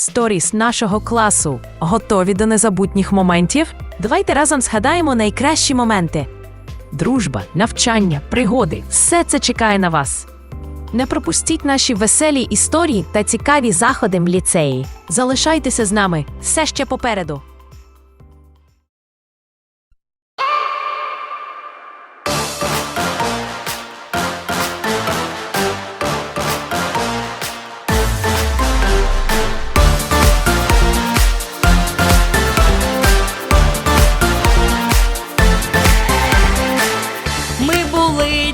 Сторіс нашого класу готові до незабутніх моментів? Давайте разом згадаємо найкращі моменти. Дружба, навчання, пригоди все це чекає на вас. Не пропустіть наші веселі історії та цікаві заходи в ліцеї. Залишайтеся з нами все ще попереду.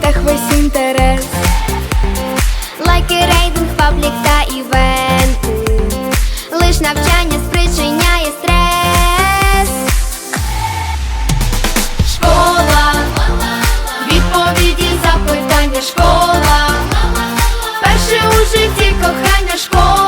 гаджетах весь інтерес. Лайки, рейтинг, паблік та івенти. Лиш навчання спричиняє стрес. Школа, відповіді, запитання, школа. Перше у житті кохання школа.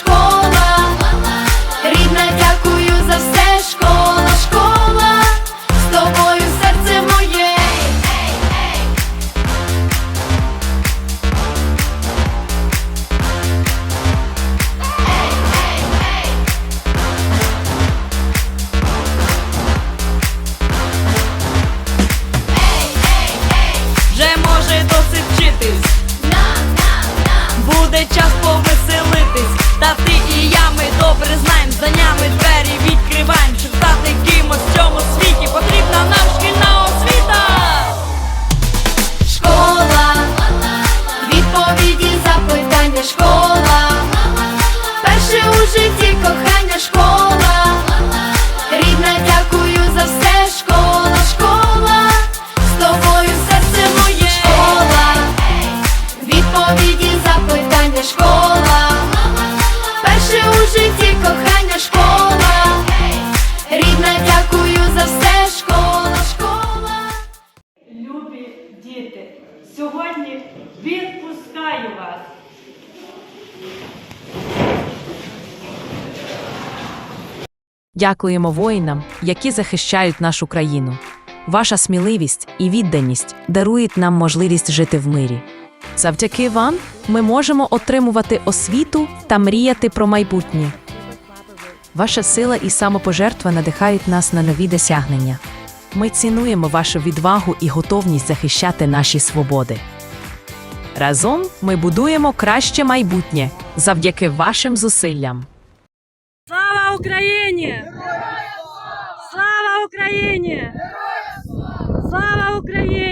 Кохання школа. Знаємо. Знаннями двері відкриваємо. Щоб стати кимось в цьому світі. Потрібна нам шкільна освіта. Школа, відповіді, запитання, школа. Сьогодні відпускаю вас. Дякуємо воїнам, які захищають нашу країну. Ваша сміливість і відданість дарують нам можливість жити в мирі. Завдяки вам ми можемо отримувати освіту та мріяти про майбутнє. Ваша сила і самопожертва надихають нас на нові досягнення. Ми цінуємо вашу відвагу і готовність захищати наші свободи. Разом ми будуємо краще майбутнє завдяки вашим зусиллям. Слава Україні! Слава Україні! Слава Україні!